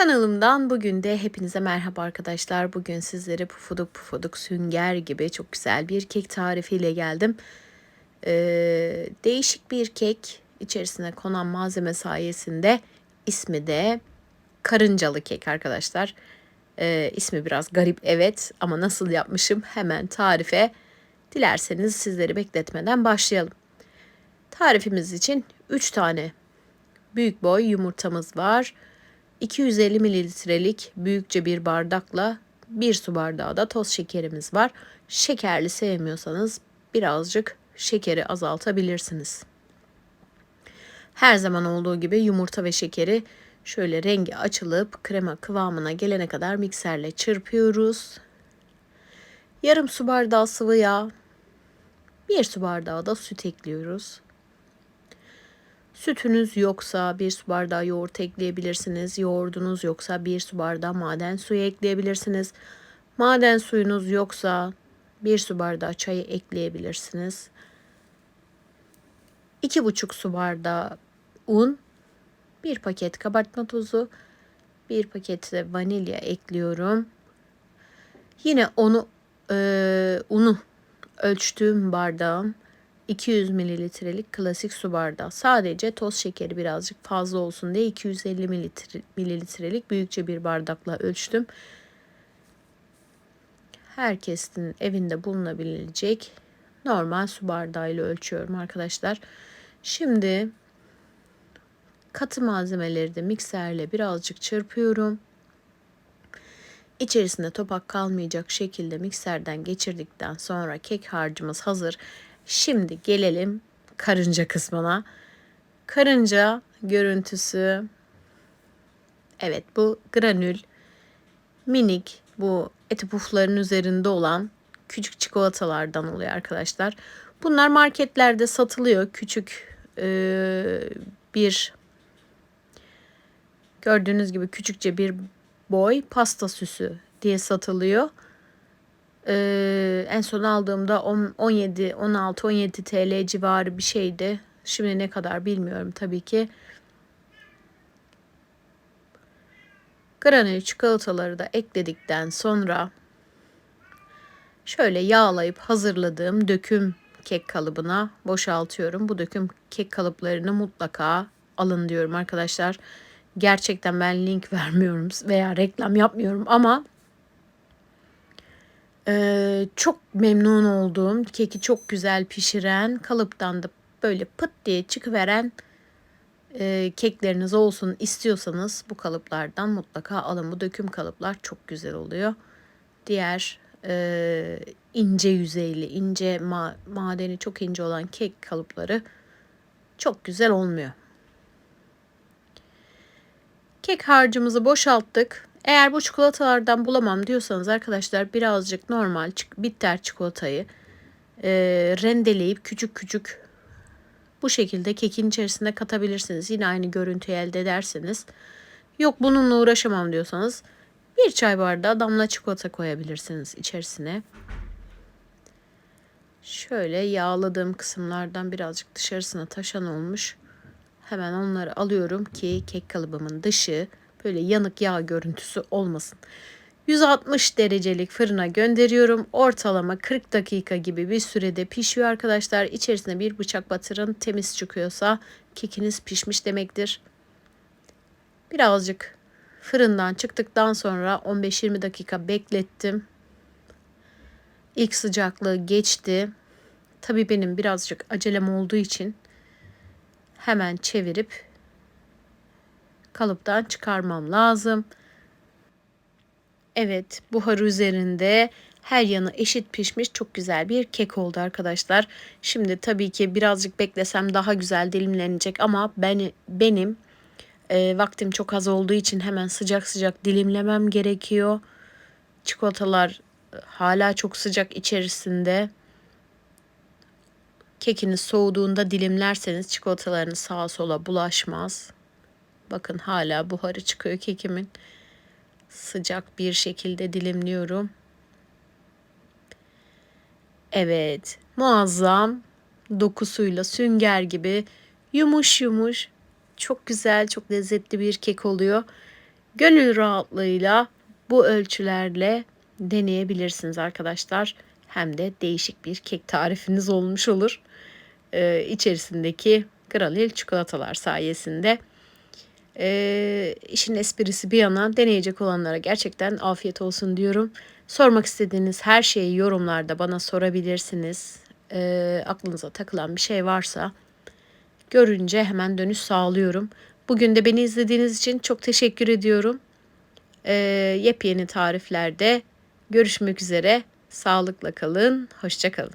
Kanalımdan bugün de hepinize merhaba arkadaşlar. Bugün sizlere pufuduk pufuduk sünger gibi çok güzel bir kek tarifiyle geldim. Ee, değişik bir kek. İçerisine konan malzeme sayesinde ismi de karıncalı kek arkadaşlar. Ee, ismi biraz garip evet ama nasıl yapmışım hemen tarife. Dilerseniz sizleri bekletmeden başlayalım. Tarifimiz için 3 tane büyük boy yumurtamız var. 250 mililitrelik büyükçe bir bardakla bir su bardağı da toz şekerimiz var. Şekerli sevmiyorsanız birazcık şekeri azaltabilirsiniz. Her zaman olduğu gibi yumurta ve şekeri şöyle rengi açılıp krema kıvamına gelene kadar mikserle çırpıyoruz. Yarım su bardağı sıvı yağ, bir su bardağı da süt ekliyoruz. Sütünüz yoksa bir su bardağı yoğurt ekleyebilirsiniz. Yoğurdunuz yoksa bir su bardağı maden suyu ekleyebilirsiniz. Maden suyunuz yoksa bir su bardağı çayı ekleyebilirsiniz. 2,5 su bardağı un, bir paket kabartma tozu, bir paket de vanilya ekliyorum. Yine onu e, unu ölçtüğüm bardağım 200 mililitrelik klasik su bardağı. Sadece toz şekeri birazcık fazla olsun diye 250 mililitre, mililitrelik büyükçe bir bardakla ölçtüm. Herkesin evinde bulunabilecek normal su bardağıyla ölçüyorum arkadaşlar. Şimdi katı malzemeleri de mikserle birazcık çırpıyorum. İçerisinde topak kalmayacak şekilde mikserden geçirdikten sonra kek harcımız hazır. Şimdi gelelim karınca kısmına. Karınca görüntüsü evet bu granül minik bu eti pufların üzerinde olan küçük çikolatalardan oluyor arkadaşlar. Bunlar marketlerde satılıyor. Küçük e, bir gördüğünüz gibi küçükçe bir boy pasta süsü diye satılıyor. Ee, en son aldığımda 17, 16, 17 TL civarı bir şeydi. Şimdi ne kadar bilmiyorum tabii ki. Granül çikolataları da ekledikten sonra şöyle yağlayıp hazırladığım döküm kek kalıbına boşaltıyorum. Bu döküm kek kalıplarını mutlaka alın diyorum arkadaşlar. Gerçekten ben link vermiyorum veya reklam yapmıyorum ama ee, çok memnun olduğum, keki çok güzel pişiren, kalıptan da böyle pıt diye çıkıveren e, kekleriniz olsun istiyorsanız bu kalıplardan mutlaka alın. Bu döküm kalıplar çok güzel oluyor. Diğer e, ince yüzeyli, ince ma madeni çok ince olan kek kalıpları çok güzel olmuyor. Kek harcımızı boşalttık. Eğer bu çikolatalardan bulamam diyorsanız arkadaşlar birazcık normal bitter çikolatayı e, rendeleyip küçük küçük bu şekilde kekin içerisinde katabilirsiniz. Yine aynı görüntüyü elde ederseniz. Yok bununla uğraşamam diyorsanız bir çay bardağı damla çikolata koyabilirsiniz içerisine. Şöyle yağladığım kısımlardan birazcık dışarısına taşan olmuş. Hemen onları alıyorum ki kek kalıbımın dışı Böyle yanık yağ görüntüsü olmasın. 160 derecelik fırına gönderiyorum. Ortalama 40 dakika gibi bir sürede pişiyor arkadaşlar. İçerisine bir bıçak batırın. Temiz çıkıyorsa kekiniz pişmiş demektir. Birazcık fırından çıktıktan sonra 15-20 dakika beklettim. İlk sıcaklığı geçti. Tabii benim birazcık acelem olduğu için hemen çevirip kalıptan çıkarmam lazım. Evet buhar üzerinde her yanı eşit pişmiş çok güzel bir kek oldu arkadaşlar. Şimdi tabii ki birazcık beklesem daha güzel dilimlenecek ama ben benim e, vaktim çok az olduğu için hemen sıcak sıcak dilimlemem gerekiyor. Çikolatalar hala çok sıcak içerisinde. Kekiniz soğuduğunda dilimlerseniz çikolatalarınız sağa sola bulaşmaz. Bakın hala buharı çıkıyor kekimin. Sıcak bir şekilde dilimliyorum. Evet, muazzam dokusuyla sünger gibi yumuş yumuş çok güzel, çok lezzetli bir kek oluyor. gönül rahatlığıyla bu ölçülerle deneyebilirsiniz arkadaşlar. Hem de değişik bir kek tarifiniz olmuş olur. Ee, içerisindeki granül çikolatalar sayesinde. Ee, işin esprisi bir yana deneyecek olanlara gerçekten afiyet olsun diyorum. Sormak istediğiniz her şeyi yorumlarda bana sorabilirsiniz. Ee, aklınıza takılan bir şey varsa görünce hemen dönüş sağlıyorum. Bugün de beni izlediğiniz için çok teşekkür ediyorum. Ee, yepyeni tariflerde görüşmek üzere. Sağlıkla kalın, hoşça kalın.